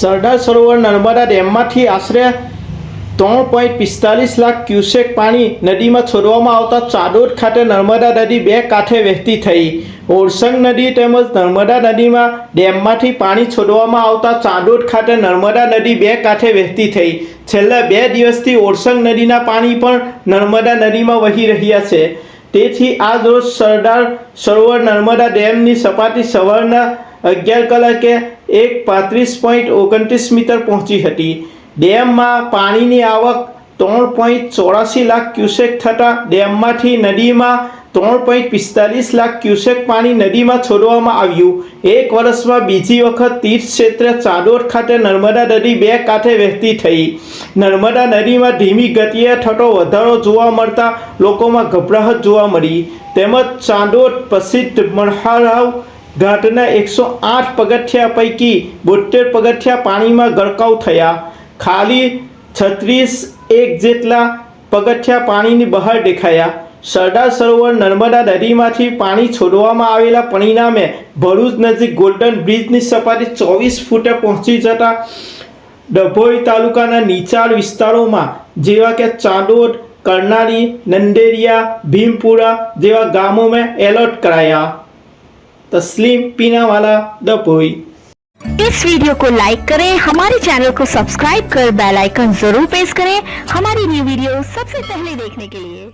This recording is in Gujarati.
સરદાર સરોવર નર્મદા ડેમમાંથી આશરે ત્રણ પોઈન્ટ પિસ્તાલીસ લાખ ક્યુસેક પાણી નદીમાં છોડવામાં આવતા ચાદોદ ખાતે નર્મદા નદી બે કાંઠે વહેતી થઈ. ઓરસંગ નદી તેમજ નર્મદા નદીમાં ડેમમાંથી પાણી છોડવામાં આવતા ચાંદોદ ખાતે નર્મદા નદી બે કાંઠે વહેતી થઈ. છેલ્લા બે દિવસથી ઓરસંગ નદીના પાણી પણ નર્મદા નદીમાં વહી રહ્યા છે. તેથી આ રોજ સરદાર સરોવર નર્મદા ડેમની સપાટી સવારના અગિયાર કલાકે એક પાંત્રીસ પોઈન્ટ ઓગણત્રીસ મીટર પહોંચી હતી. ડેમમાં પાણીની આવક ત્રણ પોઈન્ટ ચોરાસી લાખ ક્યુસેક થતાં ડેમમાંથી નદીમાં ત્રણ પોઈન્ટ પિસ્તાલીસ લાખ ક્યુસેક પાણી નદીમાં છોડવામાં આવ્યું. એક વર્ષમાં બીજી વખત તીર્થ ક્ષેત્ર ચાંદોડ ખાતે નર્મદા નદી બે કાંઠે વહેતી થઈ. નર્મદા નદીમાં ધીમી ગતિએ થતો વધારો જોવા મળતા લોકોમાં ગભરાહટ જોવા મળી. તેમજ ચાંદોદ પ્રસિદ્ધ મણહારાવ ઘાટના એકસો આઠ પગથિયા પૈકી બોતેર પગથિયા પાણીમાં ગરકાવ થયા. ખાલી છત્રીસ એક જેટલા પગથિયા પાણીની બહાર દેખાયા. સરદાર સરોવર નર્મદા નદીમાંથી પાણી છોડવામાં આવેલા પરિણામે ભરૂચ નજીક ગોલ્ડન બ્રિજની સપાટી ચોવીસ ફૂટે પહોંચી જતા ડભોઈ તાલુકાના નીચાણ વિસ્તારોમાં જેવા કે ચાંદોદ, કરનાળી, નંદેરિયા, ભીમપુરા જેવા ગામોમાં એલર્ટ કરાયા. तस्लीम पीना वाला दपोई इस वीडियो को लाइक करें, हमारे चैनल को सब्सक्राइब कर बेल आइकन ज़रूर प्रेस करें हमारी न्यू वीडियो सबसे पहले देखने के लिए।